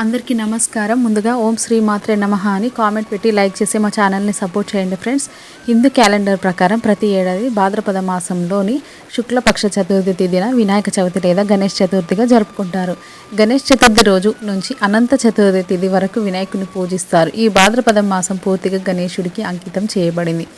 అందరికీ నమస్కారం. ముందుగా ఓం శ్రీ మాత్రే నమః అని కామెంట్ పెట్టి లైక్ చేసి మా ఛానల్ని సపోర్ట్ చేయండి ఫ్రెండ్స్. హిందూ క్యాలెండర్ ప్రకారం ప్రతి ఏడాది భాద్రపద మాసంలోని శుక్లపక్ష చతుర్థి తేదీన వినాయక చవితి లేదా గణేష్ చతుర్థిగా జరుపుకుంటారు. గణేష్ చతుర్థి రోజు నుంచి అనంత చతుర్థి తిథి వరకు వినాయకుని పూజిస్తారు. ఈ భాద్రపద మాసం పూర్తిగా గణేశుడికి అంకితం చేయబడింది.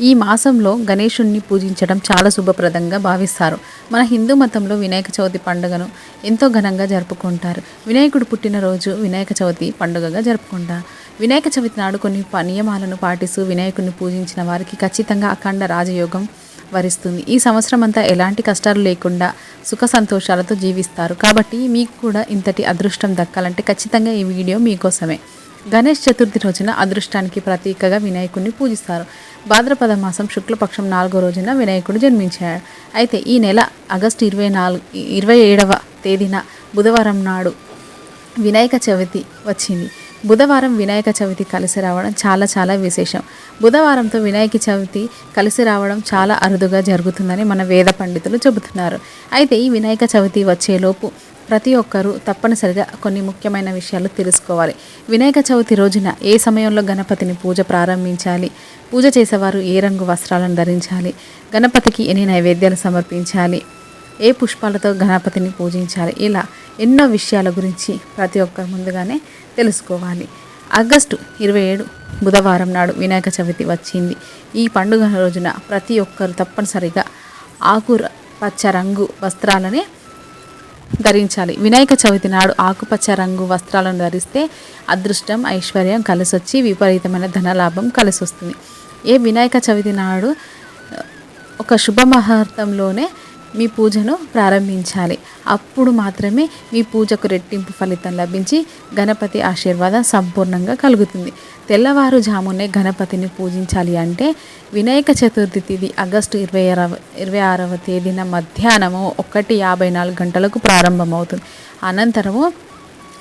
ఈ మాసంలో గణేషుణ్ణి పూజించడం చాలా శుభప్రదంగా భావిస్తారు. మన హిందూ మతంలో వినాయక చవితి పండుగను ఎంతో ఘనంగా జరుపుకుంటారు. వినాయకుడు పుట్టినరోజు వినాయక చవితి పండుగగా జరుపుకుంటారు. వినాయక చవితి నాడు కొన్ని ప- నియమాలను పాటిస్తూ వినాయకుడిని పూజించిన వారికి ఖచ్చితంగా అఖండ రాజయోగం వరిస్తుంది. ఈ సంవత్సరం అంతా ఎలాంటి కష్టాలు లేకుండా సుఖ సంతోషాలతో జీవిస్తారు. కాబట్టి మీకు కూడా ఇంతటి అదృష్టం దక్కాలంటే ఖచ్చితంగా ఈ వీడియో మీకోసమే. గణేష్ చతుర్థి రోజున అదృష్టానికి ప్రతీకగా వినాయకుడిని పూజిస్తారు. భాద్రపద మాసం శుక్లపక్షం నాలుగో రోజున వినాయకుడు జన్మించాడు. అయితే ఈ నెల ఆగస్టు ఇరవై నాలుగు ఇరవై ఏడవ తేదీన బుధవారం నాడు వినాయక చవితి వచ్చింది. బుధవారం వినాయక చవితి కలిసి రావడం చాలా చాలా విశేషం. బుధవారంతో వినాయక చవితి కలిసి రావడం చాలా అరుదుగా జరుగుతుందని మన వేద పండితులు చెబుతున్నారు. అయితే ఈ వినాయక చవితి వచ్చేలోపు ప్రతి ఒక్కరూ తప్పనిసరిగా కొన్ని ముఖ్యమైన విషయాలు తెలుసుకోవాలి. వినాయక చవితి రోజున ఏ సమయంలో గణపతిని పూజ ప్రారంభించాలి? పూజ చేసేవారు ఏ రంగు వస్త్రాలను ధరించాలి? గణపతికి ఎన్ని నైవేద్యాలు సమర్పించాలి? ఏ పుష్పాలతో గణపతిని పూజించాలి? ఇలా ఎన్నో విషయాల గురించి ప్రతి ఒక్కరు ముందుగానే తెలుసుకోవాలి. ఆగస్టు ఇరవై ఏడు బుధవారం నాడు వినాయక చవితి వచ్చింది. ఈ పండుగ రోజున ప్రతి ఒక్కరు తప్పనిసరిగా ఆకుర పచ్చ రంగు వస్త్రాలని ధరించాలి. వినాయక చవితి నాడు ఆకుపచ్చ రంగు వస్త్రాలను ధరిస్తే అదృష్టం ఐశ్వర్యం కలిసొచ్చి విపరీతమైన ధనలాభం కలిసొస్తుంది. ఏ వినాయక చవితి నాడు ఒక శుభ ముహూర్తంలోనే మీ పూజను ప్రారంభించాలి. అప్పుడు మాత్రమే మీ పూజకు రెట్టింపు ఫలితం లభించి గణపతి ఆశీర్వాదం సంపూర్ణంగా కలుగుతుంది. తెల్లవారుజామునే గణపతిని పూజించాలి అంటే వినాయక చతుర్థి తిథి ఆగస్టు ఇరవై ఆరవ ఇరవై ఆరవ తేదీన మధ్యాహ్నము ఒకటి యాభై నాలుగు గంటలకు ప్రారంభమవుతుంది. అనంతరము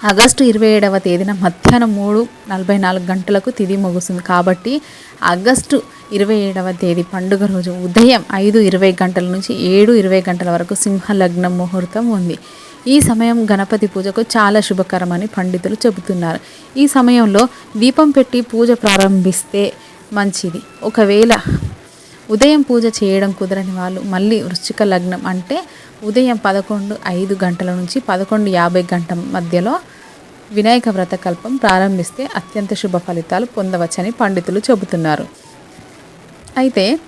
ఆగస్టు ఇరవై ఏడవ తేదీన మధ్యాహ్నం మూడు నలభై నాలుగు గంటలకు తిది ముగుస్తుంది. కాబట్టి ఆగస్టు ఇరవై ఏడవ తేదీ పండుగ రోజు ఉదయం ఐదు ఇరవై గంటల నుంచి ఏడు ఇరవై గంటల వరకు సింహ లగ్నం ముహూర్తం ఉంది. ఈ సమయం గణపతి పూజకు చాలా శుభకరమని పండితులు చెబుతున్నారు. ఈ సమయంలో దీపం పెట్టి పూజ ప్రారంభిస్తే మంచిది. ఒకవేళ ఉదయం పూజ చేయడం కుదరని వాళ్ళు మళ్ళీ వృశ్చిక లగ్నం అంటే ఉదయం పదకొండు ఐదు గంటల నుంచి పదకొండు యాభై గంటల మధ్యలో వినాయక వ్రతకల్పం ప్రారంభిస్తే అత్యంత శుభ ఫలితాలు పొందవచ్చని పండితులు చెబుతున్నారు. అయితే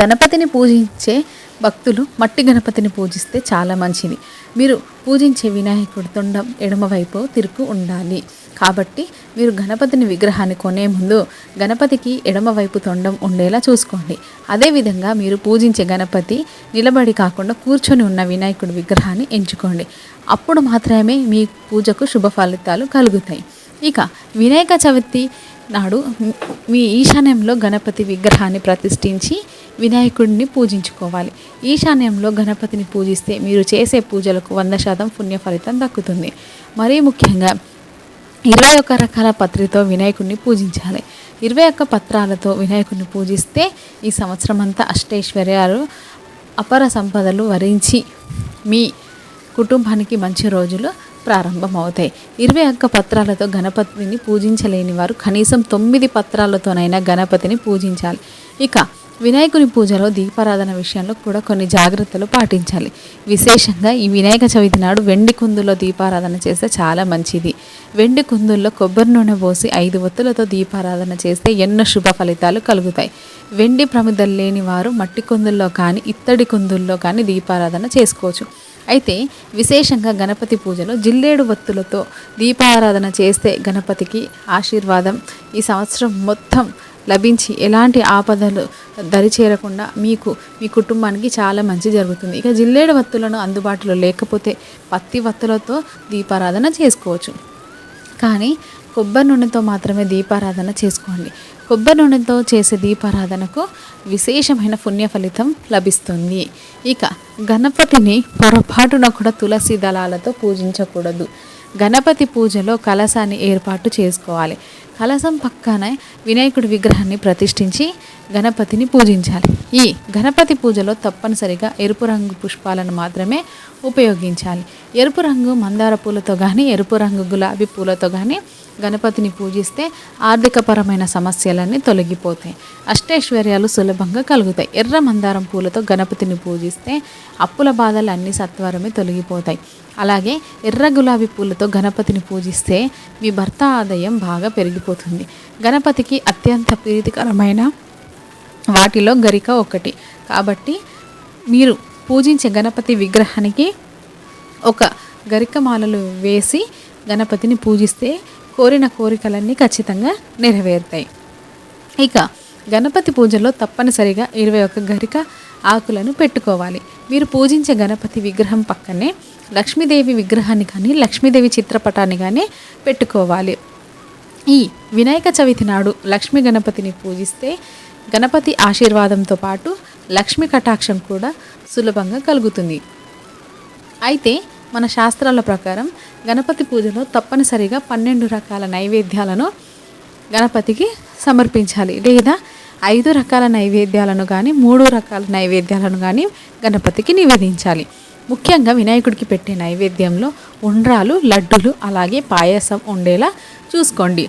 గణపతిని పూజించే భక్తులు మట్టి గణపతిని పూజిస్తే చాలా మంచిది. మీరు పూజించే వినాయకుడి తొండం ఎడమవైపు తిరుగు ఉండాలి. కాబట్టి మీరు గణపతిని విగ్రహాన్ని కొనే ముందు గణపతికి ఎడమవైపు తొండం ఉండేలా చూసుకోండి. అదేవిధంగా మీరు పూజించే గణపతి నిలబడి కాకుండా కూర్చొని ఉన్న వినాయకుడి విగ్రహాన్ని ఎంచుకోండి. అప్పుడు మాత్రమే మీ పూజకు శుభ ఫలితాలు కలుగుతాయి. ఇక వినాయక చవితి నాడు మీ ఈశాన్యంలో గణపతి విగ్రహాన్ని ప్రతిష్ఠించి వినాయకుడిని పూజించుకోవాలి. ఈశాన్యంలో గణపతిని పూజిస్తే మీరు చేసే పూజలకు వంద శాతం పుణ్య ఫలితం దక్కుతుంది. మరీ ముఖ్యంగా ఇరవై ఒక్క రకాల పత్రితో వినాయకుడిని పూజించాలి. ఇరవై ఒక్క పత్రాలతో వినాయకుడిని పూజిస్తే ఈ సంవత్సరం అంతా అష్టైశ్వర్యాలు అపర సంపదలు వరించి మీ కుటుంబానికి మంచి రోజులు ప్రారంభమవుతాయి. ఇరవై ఒక్క పత్రాలతో గణపతిని పూజించలేని వారు కనీసం తొమ్మిది పత్రాలతోనైనా గణపతిని పూజించాలి. ఇక వినాయకుని పూజలో దీపారాధన విషయంలో కూడా కొన్ని జాగ్రత్తలు పాటించాలి. విశేషంగా ఈ వినాయక చవితి నాడు వెండి కుందుల్లో దీపారాధన చేస్తే చాలా మంచిది. వెండి కుందుల్లో కొబ్బరి నూనె పోసి ఐదు ఒత్తులతో దీపారాధన చేస్తే ఎన్నో శుభ ఫలితాలు కలుగుతాయి. వెండి ప్రమిదలు లేని వారు మట్టి కుందుల్లో కానీ ఇత్తడి కుందుల్లో కానీ దీపారాధన చేసుకోవచ్చు. అయితే విశేషంగా గణపతి పూజలో జిల్లేడు వత్తులతో దీపారాధన చేస్తే గణపతికి ఆశీర్వాదం. ఈ సంవత్సరం మొత్తం లభించి ఎలాంటి ఆపదలు దరిచేరకుండా మీకు మీ కుటుంబానికి చాలా మంచి జరుగుతుంది. ఇక జిల్లేడు వత్తులను అందుబాటులో లేకపోతే పత్తి వత్తులతో దీపారాధన చేసుకోవచ్చు. కానీ కొబ్బరి నూనెతో మాత్రమే దీపారాధన చేసుకోండి. కొబ్బరి నూనెతో చేసే దీపారాధనకు విశేషమైన పుణ్య ఫలితం లభిస్తుంది. ఇక గణపతిని పొరపాటున కూడా తులసి దళాలతో పూజించకూడదు. గణపతి పూజలో కలశాన్ని ఏర్పాటు చేసుకోవాలి. కలశం పక్కనే వినాయకుడి విగ్రహాన్ని ప్రతిష్ఠించి గణపతిని పూజించాలి. ఈ గణపతి పూజలో తప్పనిసరిగా ఎరుపు రంగు పుష్పాలను మాత్రమే ఉపయోగించాలి. ఎరుపు రంగు మందార పూలతో కానీ ఎరుపు రంగు గులాబీ పూలతో కానీ గణపతిని పూజిస్తే ఆర్థికపరమైన సమస్యలన్నీ తొలగిపోతాయి. అష్టైశ్వర్యాలు సులభంగా కలుగుతాయి. ఎర్ర మందారం పూలతో గణపతిని పూజిస్తే అప్పుల బాధలు అన్ని సత్వరమే తొలగిపోతాయి. అలాగే ఎర్ర గులాబీ పూలతో గణపతిని పూజిస్తే మీ భర్త ఆదాయం బాగా పెరిగిపోతుంది. గణపతికి అత్యంత ప్రీతికరమైన వాటిలో గరిక ఒకటి. కాబట్టి మీరు పూజించే గణపతి విగ్రహానికి ఒక గరికమాలలు వేసి గణపతిని పూజిస్తే కోరిన కోరికలన్నీ ఖచ్చితంగా నెరవేరుతాయి. ఇక గణపతి పూజలో తప్పనిసరిగా ఇరవై ఒక్క గరిక ఆకులను పెట్టుకోవాలి. మీరు పూజించే గణపతి విగ్రహం పక్కనే లక్ష్మీదేవి విగ్రహాన్ని కానీ లక్ష్మీదేవి చిత్రపటాన్ని కానీ పెట్టుకోవాలి. ఈ వినాయక చవితి నాడు లక్ష్మీ గణపతిని పూజిస్తే గణపతి ఆశీర్వాదంతో పాటు లక్ష్మీ కటాక్షం కూడా సులభంగా కలుగుతుంది. అయితే మన శాస్త్రాల ప్రకారం గణపతి పూజలో తప్పనిసరిగా పన్నెండు రకాల నైవేద్యాలను గణపతికి సమర్పించాలి. లేదా ఐదు రకాల నైవేద్యాలను కానీ మూడు రకాల నైవేద్యాలను కానీ గణపతికి నివేదించాలి. ముఖ్యంగా వినాయకుడికి పెట్టే నైవేద్యంలో ఉండ్రాలు లడ్డులు అలాగే పాయసం ఉండేలా చూసుకోండి.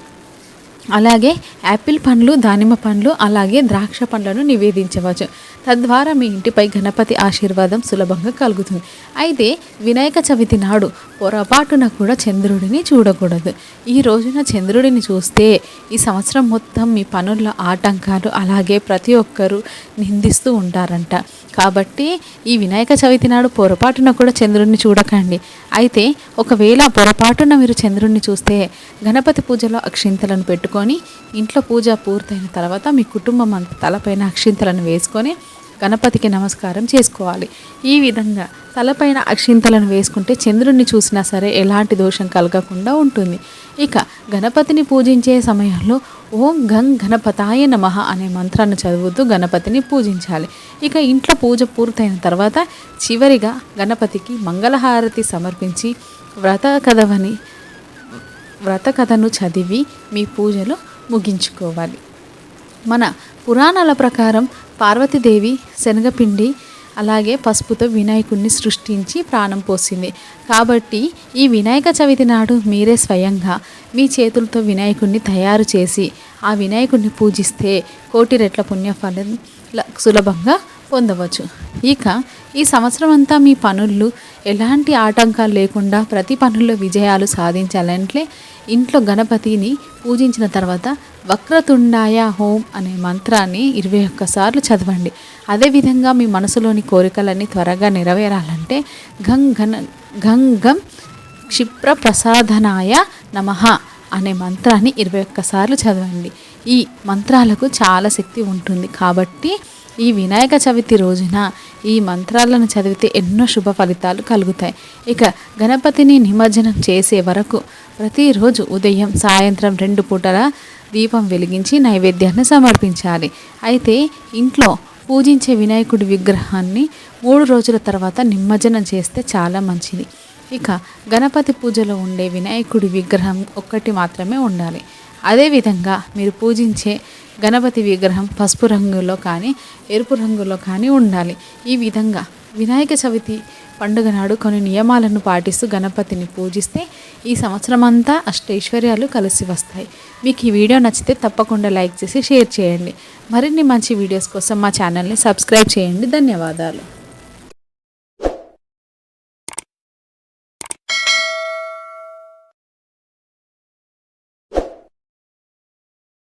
అలాగే యాపిల్ పండ్లు దానిమ్మ పండ్లు అలాగే ద్రాక్ష పండ్లను నివేదించవచ్చు. తద్వారా మీ ఇంటిపై గణపతి ఆశీర్వాదం సులభంగా కలుగుతుంది. అయితే వినాయక చవితి నాడు పొరపాటున కూడా చంద్రుడిని చూడకూడదు. ఈ రోజున చంద్రుడిని చూస్తే ఈ సంవత్సరం మొత్తం మీ పనుల్లో ఆటంకాలు అలాగే ప్రతి ఒక్కరూ నిందిస్తూ ఉంటారంట. కాబట్టి ఈ వినాయక చవితి నాడు పొరపాటున కూడా చంద్రుడిని చూడకండి. అయితే ఒకవేళ పొరపాటున మీరు చంద్రుణ్ణి చూస్తే గణపతి పూజలో అక్షింతలను పెట్టుకొని ఇంట్లో పూజ పూర్తయిన తర్వాత మీ కుటుంబం అంత తలపైన అక్షింతలను వేసుకొని గణపతికి నమస్కారం చేసుకోవాలి. ఈ విధంగా తలపైన అక్షింతలను వేసుకుంటే చంద్రుణ్ణి చూసినా సరే ఎలాంటి దోషం కలగకుండా ఉంటుంది. ఇక గణపతిని పూజించే సమయంలో ఓం గం గణపతాయ నమ అనే మంత్రాన్ని చదువుతూ గణపతిని పూజించాలి. ఇక ఇంట్లో పూజ పూర్తయిన తర్వాత చివరిగా గణపతికి మంగళహారతి సమర్పించి వ్రత కథవని వ్రత కథను చదివి మీ పూజలు ముగించుకోవాలి. మన పురాణాల ప్రకారం పార్వతీదేవి శనగపిండి అలాగే పసుపుతో వినాయకుడిని సృష్టించి ప్రాణం పోసింది. కాబట్టి ఈ వినాయక చవితి నాడు మీరే స్వయంగా మీ చేతులతో వినాయకుడిని తయారు చేసి ఆ వినాయకుడిని పూజిస్తే కోటి రెట్ల పుణ్యఫలం సులభంగా పొందవచ్చు. ఇక ఈ సంవత్సరం అంతా మీ పనులు ఎలాంటి ఆటంకాలు లేకుండా ప్రతి పనుల్లో విజయాలు సాధించాలంటే ఇంట్లో గణపతిని పూజించిన తర్వాత వక్రతుండాయ హోం అనే మంత్రాన్ని ఇరవై ఒక్కసార్లు చదవండి. అదేవిధంగా మీ మనసులోని కోరికలన్నీ త్వరగా నెరవేరాలంటే గం గణ గం గం క్షిప్ర ప్రసాదనాయ నమ అనే మంత్రాన్ని ఇరవై ఒక్కసార్లు చదవండి. ఈ మంత్రాలకు చాలా శక్తి ఉంటుంది కాబట్టి ఈ వినాయక చవితి రోజున ఈ మంత్రాలను చదివితే ఎన్నో శుభ ఫలితాలు కలుగుతాయి. ఇక గణపతిని నిమజ్జనం చేసే వరకు ప్రతిరోజు ఉదయం సాయంత్రం రెండు పూటల దీపం వెలిగించి నైవేద్యాన్ని సమర్పించాలి. అయితే ఇంట్లో పూజించే వినాయకుడి విగ్రహాన్ని మూడు రోజుల తర్వాత నిమజ్జనం చేస్తే చాలా మంచిది. ఇక గణపతి పూజలో ఉండే వినాయకుడి విగ్రహం ఒక్కటి మాత్రమే ఉండాలి. అదేవిధంగా మీరు పూజించే గణపతి విగ్రహం పసుపు రంగులో కానీ ఎరుపు రంగులో కానీ ఉండాలి. ఈ విధంగా వినాయక చవితి పండుగ నాడు కొన్ని నియమాలను పాటిస్తూ గణపతిని పూజిస్తే ఈ సంవత్సరం అంతా అష్టైశ్వర్యాలు కలిసి వస్తాయి. మీకు ఈ వీడియో నచ్చితే తప్పకుండా లైక్ చేసి షేర్ చేయండి. మరిన్ని మంచి వీడియోస్ కోసం మా ఛానల్ని సబ్స్క్రైబ్ చేయండి. ధన్యవాదాలు.